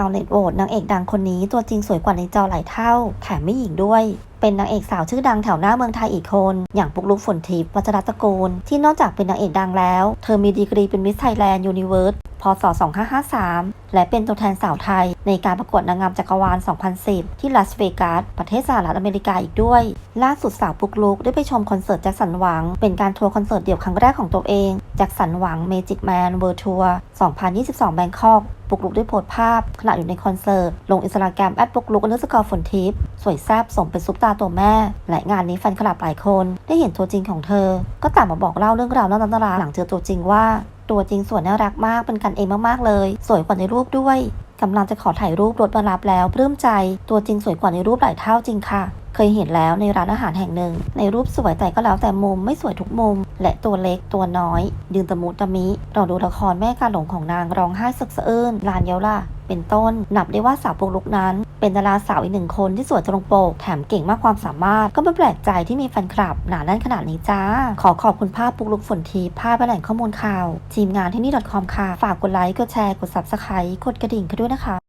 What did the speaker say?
าวเน็ตโหวตนางเอกดังคนนี้ตัวจริงสวยกว่าในจอหลายเท่า แถมไม่หญิงด้วยเป็นนางเอกสาวชื่อดังแถวหน้าเมืองไทยอีกคน อย่างปุกลุกฝนทิพย์วัชรตระกูล ที่นอกจากเป็นนางเอกดังแล้ว เธอมีดีกรีเป็นมิสไทยแลนด์ยูนิเวิร์สพศ 2553 และเป็นตัวแทนสาวไทย ในการประกวดนางงามจักรวาล 2010 ที่ลาสเวกัส ประเทศสหรัฐอเมริกาอีกด้วย ล่าสุดสาวปุกลุกได้ไปชมคอนเสิร์ตแจ็คสันหวัง เป็นการทัวร์คอนเสิร์ตเดี่ยวครั้งแรกของตัวเองแจ็คสันหวังเมจิกแมนเวิร์ทัวร์2022 แบงคอกปุกลุกได้โพสต์ภาพ ขณะอยู่ในคอนเสิร์ต ลงอินสตาแกรมแอดปุกลุกอันเดอร์สกอร์ฝนทิพย์สวยแซ่บสมเป็นซุปตาตัวแม่ และงานนี้แฟนคลับหลายคน ได้เห็นตัวจริงของเธอ ก็ต่างมาบอกเล่าเรื่องราวน่ารักน่ารักหลังเจอตัวจริงว่า ตัวจริงสวยน่ารักมากเป็นกันเองมากๆเลย สวยกว่าในรูปด้วยกำลังจะขอถ่ายรูปรถมารับแล้วปลื้มใจ ตัวจริงสวยกว่าในรูปหลายเท่าจริงค่ะ เคยเห็นแล้วในร้านอาหารแห่งหนึ่ง ในรูปสวยแต่ก็แล้วแต่มุมไม่สวยทุกมุม และตัวเล็กตัวน้อย ยืนตะมุตะมิเราดูละครแม่การหลงของนางร้องไห้สึกสะอื้นลานเยาล่ะ เป็นต้น นับได้ว่าสาวปุกลุกนั้น เป็นดาราสาวอีกหนึ่งคนที่สวยตรงปก แถมเก่งมากความสามารถ ก็ไม่แปลกใจที่มีแฟนคลับหนาแน่นขนาดนี้จ้า ขอขอบคุณภาพปุกลุกฝนทีภาพและแหล่งข้อมูลข่าว ทีมงานที่นี่ .com ค่ะ ฝากกดไลค์ กดแชร์ กด subscribe กดกระดิ่งกันด้วยนะคะ